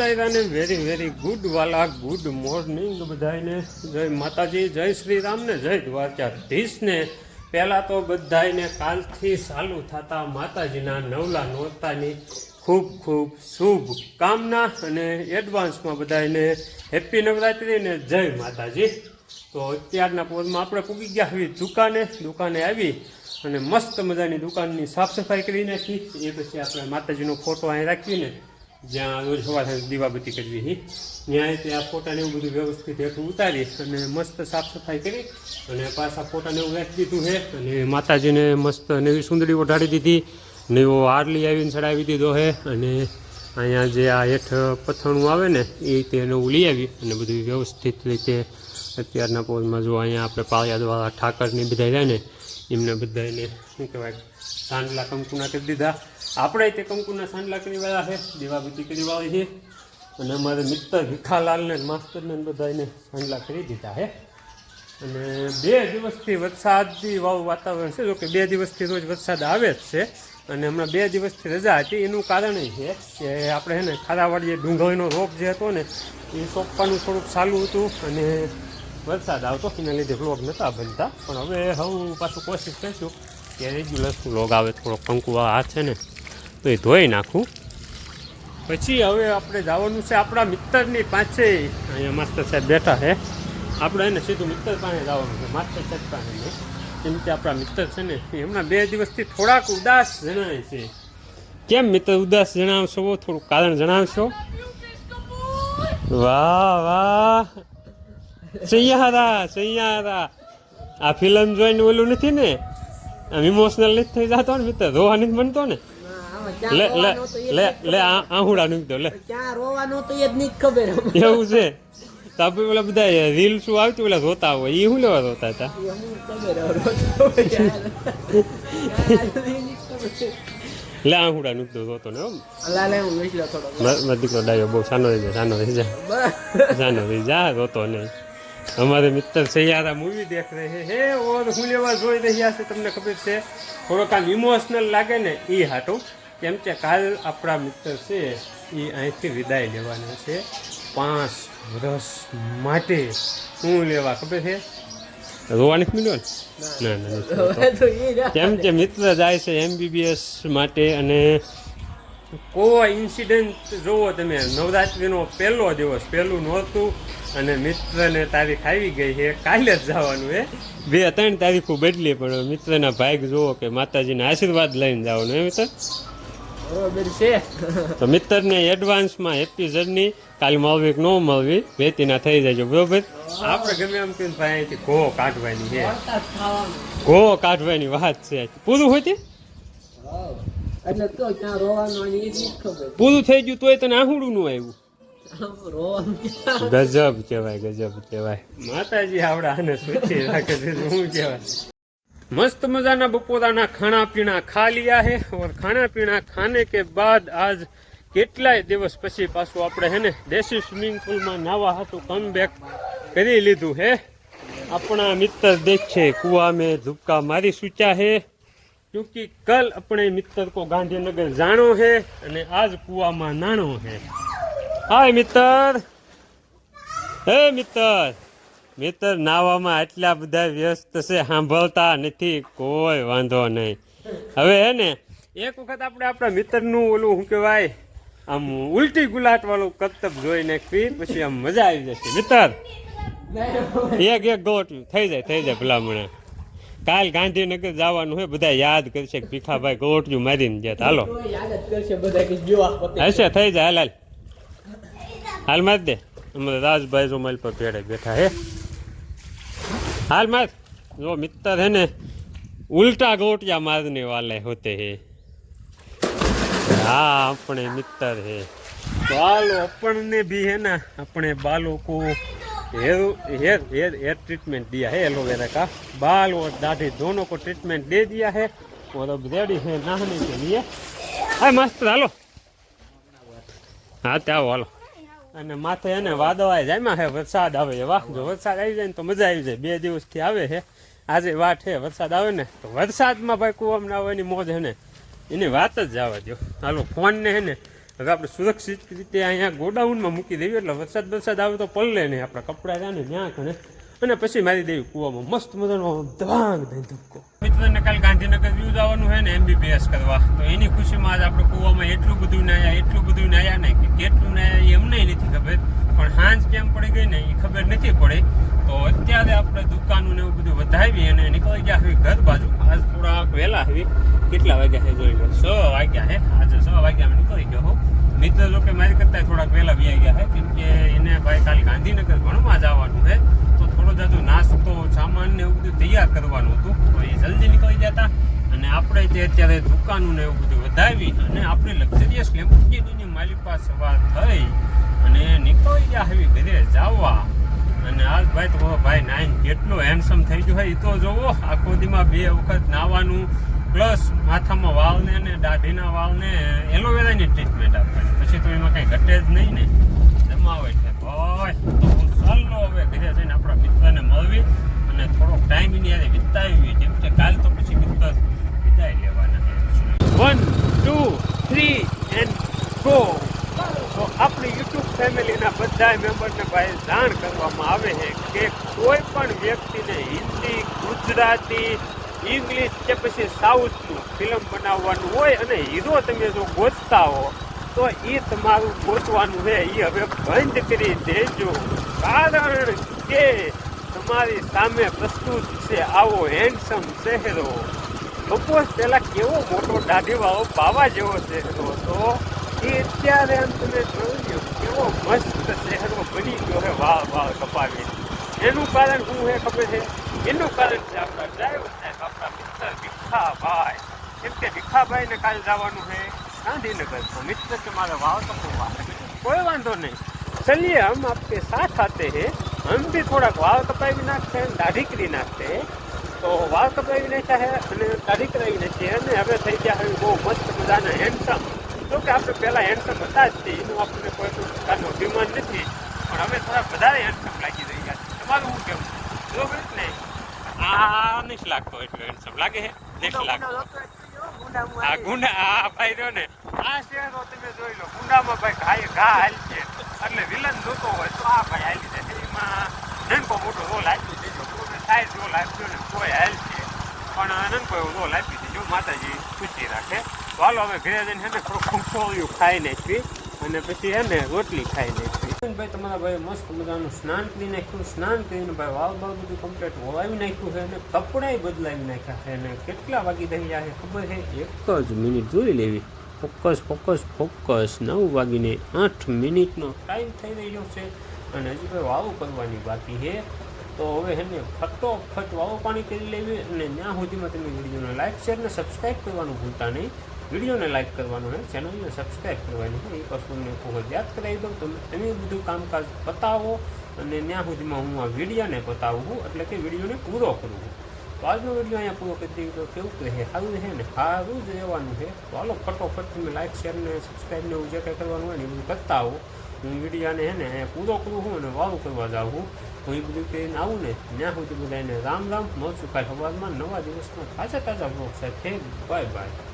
દાયરાને very very good વાલા good morning બધાને જય માતાજી, જય શ્રી રામને જય દ્વારકાધીશને. પહેલાં તો બધાને કાલથી ચાલુ થતા માતાજીના નવલા નોરતાની ખૂબ ખૂબ શુભ કામના અને એડવાન્સમાં બધાને હેપી નવરાત્રી ને જય માતાજી. તો અત્યારના પોરમાં આપણે પૂગી ગયા આવી દુકાને. દુકાને આવી અને મસ્ત મજાની દુકાનની સાફ સફાઈ કરી નાખી. એ પછી આપણે માતાજીનો ફોટો અહીં રાખીને જ્યાં રોજ સવારે દીવાબત્તી કરવી હતી ત્યાં તે આ ફોટાને એવું બધું વ્યવસ્થિત હેઠું ઉતારી અને મસ્ત સાફ સફાઈ કરી અને પાછા ફોટાને એવું રાખી દીધું છે અને માતાજીને મસ્ત નવી સુંદરી ઓઢાડી દીધી, નવો હારલી આવીને ચડાવી દીધો છે અને અહીંયા જે આ હેઠ પથણું આવે ને, એ રીતે નવું લઈ આવી અને બધું વ્યવસ્થિત રીતે અત્યારના પોઝમાં જો અહીંયા આપણે પાળિયાદવાળા ઠાકરની બધા રહ્યા ને, એમને બધાને શું કહેવાય, સાંડલા કંકુના કરી દીધા. આપણે તે કંકુના સાંડલા કરી વાળા છે, દીવાબત્તી કરી વાળી છે. અને અમારે મિત્ર ભીખાલાલને બધા બધાને સાંડલા કરી દીધા છે. અને બે દિવસથી વરસાદી વાવ વાતાવરણ છે, જો કે બે દિવસથી રોજ વરસાદ આવે જ છે. અને હમણાં બે દિવસથી રજા હતી, એનું કારણ એ છે કે આપણે છે ને ખારાવાડીએ ડુંગળીનો રોપ જે હતો ને, એ સોંપવાનું થોડુંક ચાલુ હતું અને વરસાદ આવતો, એના લીધે વ્લોગ નહોતા બનતા. પણ હવે હું પાછું કોશિશ કરીશું કે રેગ્યુલર લોગ આવે, થોડો કંકુ આ છે ને, તો એ ધોઈ નાખું. પછી હવે આપણે જવાનું છે આપણા મિત્રની પાસે. અહીંયા માસ્ટર સાહેબ બેઠા છે. આપણે એને સીધું મિત્ર પાસે જવાનું છે, માસ્ટર સાહેબ પાસે નહીં કેમ કે આપણા મિત્ર છે ને, એ હમણાં બે દિવસથી થોડાક ઉદાસ જણાય છે. કેમ મિત્ર ઉદાસ જણાવશો? થોડું કારણ જણાવશો? વાહ વાહ. સૈયારા સૈયારા. આ ફિલ્મ જોઈને ઓલું નથી ને? આમ ઇમોશનલ નથી થઈ જતો ને મિત્ર રોવા નથી બનતો ને. લે લે લે લે આહુડા મૂકી લે. ક્યાં રોવાનું તો એ જ નહીં ખબર એવું છે. તો આપણે પેલા બધા રીલ શું આવતી પેલા જોતા હોય એ શું લેવા જોતા હતા? લે આહુડા મૂકી દો ને મારો મારો દીકરો ડાયો બહુ સાનો રહી જાય સાનો રહી જાય સાનો રહી જા રોતો નહીં. અમારે મિત્ર સૈયારા મૂવી દેખ રહે હે ઓર હું લેવા જોઈ રહ્યા છે તમને ખબર છે? થોડોક આમ ઇમોશનલ લાગે ને એ હાટું. કેમ કે કાલ આપણા મિત્ર છે એ અહીંથી વિદાય લેવાના છે. પાંચ વર્ષ માટે હું લેવા ખબર છે? રોવાની મિલ્યો ને. ના ના કેમ કે મિત્ર જાય છે એમબીબીએસ માટે અને કોઈ ઇન્સિડન્ટ જોવો તમે. નવરાત્રિનો પહેલો દિવસ પહેલું નહોતું અને મિત્રને તારીખ આવી ગઈ છે. કાલે જ જવાનું એ બે ત્રણ તારીખો બદલી પણ મિત્રના ભાગ જોવો કે માતાજીના આશીર્વાદ લઈને જવાનું એ મિત્ર તો મિત્રને એડવાન્સમાં હેપી જર્ની કાલે મળવી કે ન મળવી વેતીના થઈ જાય બરોબર? આપણે ગમે એમ કહીને ભાઈ અહીંથી ઘો કાઢવાની છે. ઘો કાઢવાની વાત છે. પૂરું હોય તે? એટલે તો ત્યાં રોવાનો એ જ ખબર. પૂરું થઈ ગયું તોય તને આહુડું નું આવ્યું. ગજબ કહેવાય ગજબ કેવાય માતાજી આવડા આને સ્વચ્છ રાખે છે શું કહેવાય? મસ્ત મજાના બપોરાના ખાણા પીણા ખા લિયા હે ઓર ખાણા પીણા ખાને કે બાદ આજ કેટલાય દિવસ પછી પાછું આપણે હે ને દેશી સ્વિમિંગ પુલમાં નાવા હતું કમ બેક કરી લીધું હે. આપણા મિત્ર દેખ છે કુવા મેં ધુપકા મારી સૂચ્યા હે. क्योंकि कल अपने मित्र को गांधीनगर जानो है અને આજ કુવામાં નાણો है હાય મિત્ર હે મિત્ર મિત્ર નાવામાં આટલા બધા વ્યસ્ત છે સાંભળતા નથી કોઈ વાંધો નહીં હવે હે ને એક વખત આપણે આપણા મિત્રનું ઓલું શું કહેવાય આમ ઉલટી ગુલાટ વાળું કરતબ જોઈ નાખવી પછી આમ મજા આવી જશે મિત્ર એક એક ગોટ થઈ જાય થઈ જાય ભલામણા કાલ ગાંધીનગર જવાનું હોય બધા યાદ કરશે કે ભીખાભાઈ ગોટજું મારીને ગયા હાલો. હશે થઈ જાય. હાલ હાલ. હાલ માર દે. અમારે રાજભાઈ જો મારી પર પેડે બેઠા હે. હાલ માર. જો મિત્ર હે ને ઉલટા ગોટિયા મારને વાલે હોતે હે. હા આપણે મિત્ર હે. બાલો હાલો આપણને બી હે ને આપણે બાળકો hair hair hair hair treatment दिया है एलोवेरा का बाल और दाढ़ी दोनों को ट्रीटमेंट दे दिया है और अब रेडी है नहाने के लिए હા મસ્ત હાલો હા ત્યાં આવો હાલો અને માથે એને વાદળાય જાય હે વરસાદ આવે છે વાહ જો વરસાદ આવી જાય ને તો મજા આવી જાય બે દિવસથી આવે છે આજે વાટ છે વરસાદ આવે ને તો વરસાદમાં ભાઈ કુવામાં આવવાની મોજ હે ને એની વાત જ જવા દો હાલો ફોનને હે ને હવે આપણે સુરક્ષિત રીતે અહીંયા ગોડાઉનમાં મૂકી દેવી એટલે વરસાદ વરસાદ આવે તો પલળે નહીં. આપણા કપડાં રહ્યા ને ત્યાં કણે અને પછી મારી દેવી કૂવામાં મસ્ત મજાનો ધવાંગ થઈ ધક્કો. મિત્રોને કાલ ગાંધીનગર વ્યૂ જવાનું હોય ને એમબીબીએસ કરવા. તો એની ખુશીમાં આજ આપણે કૂવામાં એટલું બધું નાયા એટલું બધું નાયા ને કે કેટલું નાયા એમને નથી ખબર કેમ પડી ગઈ ને એ ખબર નથી પડી. તો અત્યારે આપણે દુકાનો ને એવું બધું વધાવી અને નીકળી ગયા હવે ઘર બાજુ. આજ થોડાક વહેલા હવે કેટલા વાગ્યા છે જોઈ લો. છ વાગ્યા છે આજે છ વાગ્યા નીકળી ગયો હો. મિત્ર લોકો મારી કરતા થોડાક વહેલા બી ગયા છે કેમ કે એને ભાઈ કાલે ગાંધીનગર ભણવા જવાનું છે તો થોડો જાજો નાસ્તો, સામાન ને એવું બધું તૈયાર કરવાનું હતું. તો એ જલ્દી નીકળી જતા. અને આપણે તે અત્યારે દુકાનો ને એવું બધું વધાવી અને આપણે લક્ઝરિયસ લેમ્બોર્ગિનીની માલિક પાસે સવાર થઈ. અને નીકળી ગયા હવે ઘરે જાવવા અને આજ ભાઈ તો ભાઈ નાઈન કેટલો હેન્ડસમ થઈ ગયો હોય એ તો જોવો, આખો દીમાં બે વખત નાવાનું પ્લસ માથામાં વાલને અને દાઢીના વાલને એલોવેરાની ટ્રીટમેન્ટ આપવાની. પછી તો એમાં કંઈ ઘટે જ નહીં ને. જમાવે છે ભાઈ. તો હું ચાલો હવે ઘરે જઈને આપણા મિત્રને મળવી અને થોડોક ટાઈમ એની યારે વિતાવી કેમ કે કાલ તો પછી મિત્ર વિદાય લેવાના one two three and go તો આપણી યુટ્યુબ ફેમિલીના બધા મેમ્બરને ભાઈ જાણ કરવામાં આવે છે કે કોઈ પણ વ્યક્તિને હિન્દી, ગુજરાતી, ઇંગ્લિશ કે પછી સાઉથનું ફિલ્મ બનાવવાનું હોય અને હીરો તમે જો ગોતતા હો, તો એ તમારું ગોતવાનું છે. એ હવે બંધ કરી દેજો. કારણ કે તમારી સામે પ્રસ્તુત છે આવો હેન્ડસમ ચહેરો. બપોર પહેલાં કેવો મોટો દાઢીવાળો, બાવા જેવો ચહેરો હતો. એ અત્યારે આમ તમે જોઈ એવો મસ્ત શહેરમાં બની ગયો છે વાહ વાહ કપાવી એનું કારણ શું છે ખબર છે એનું કારણ છે આપણા ડ્રાઈવર સાહેબ આપણા મિત્ર ભીખાભાઈ કેમ કે ભીખાભાઈને કાલે જવાનું છે ગાંધીનગર તો મિત્ર કે મારા વાહકો કોઈ વાંધો નહીં ચલીએ હમ આપકે સાથ આતે હે હમ બી થોડાક વાળ કપાવી નાખશે દાઢી કરી નાખશે તો વાળ કપાવી નાખ્યા છે અને દાઢી કરાવી નાખીએ અને હવે થઈ ગયા હવે બહુ મસ્ત મજાના હેન્ડસમ જો કે આપણે પહેલાં હેન્ડસમ હતા જ તે એનું આપણને કોઈ પણ પ્રકારનો અભિમાન નથી. પણ હવે થોડા વધારે હેન્ડસમ લાગી રહ્યા છે. તમારું શું કેવું જો ભાઈ ને આ નથી લાગતો એટલો હેન્ડસમ લાગે છે? નથી લાગતો. આ ગુંડા આ ભાઈ રહ્યો ને. આ શહેરો તમે જોઈ લો. ગુંડામાં ભાઈ ઘાય ઘા હાલ છે. એટલે વિલન જોતો હોય તો આ ભાઈ હાલી જાય. એમાં નનકો મોટો રોલ આપી દેજો કોઈ સાઈઝ રોલ આપ્યો ને કોઈ હાલ છે. પણ નનકો એવો રોલ આપી દેજો માતાજી ખુશી રાખે. તો હાલો ઘરે જઈને છે ને થોડું ખૂંખોળિયું ખાઈ નાખવી અને પછી છે ને રોટલી ખાઈ નાખવી. ભાઈ, તમારા ભાઈ મસ્ત મજાનું સ્નાન કરી નાખ્યું. સ્નાન કરીને ભાઈ વાવ બાવ બધું કમ્પ્લીટ વળાવી નાખ્યું છે અને કપડાય બદલાવી નાખ્યા છે અને કેટલા વાગી રહ્યા છે ખબર છે? એક જ મિનિટ જોઈ લેવી. Focus focus focus. નવ વાગીને આઠ મિનિટનો ટાઈમ થઈ રહ્યો છે અને હજી ભાઈ વાવ કરવાની બાકી છે. તો હવે એને ફટોફટ વાવો પાણી કરી લેવી અને ત્યાં સુધીમાં તમે વિડીયોને લાઇક શેર અને સબસ્ક્રાઈબ કરવાનું ભૂલતા નહીં. વિડીયોને લાઇક કરવાનું છે ચેનલને સબસ્ક્રાઈબ કરવાની છે એક વસ્તુને ખૂબ જ યાદ કરાવી દઉં તમે તમે બધું કામકાજ પતાવો અને ત્યાં સુધીમાં હું આ વિડીયોને પતાવું છું એટલે કે વિડીયોને પૂરો કરું છું તો આજનો વીડિયો અહીંયા પૂરો કરી દઈએ તો કેવું રહે સારું રહે ને સારું જ રહેવાનું છે તો હાલો ફટોફટ તમે લાઇક શેર ને સબસ્ક્રાઈબ ને એવું જે કંઈ કરવાનું હોય ને એ બધું કરતા આવો હું વિડીયાને હે ને અહીંયા પૂરો કરું છું અને વાળું કરવા જાઉં છું હું એ બધું કરીને આવું ને ત્યાં સુધી બધાને રામ રામ મળશું કાલે સવારમાં નવા દિવસમાં તાજા તાજા બ્લોગ સાથે બાય બાય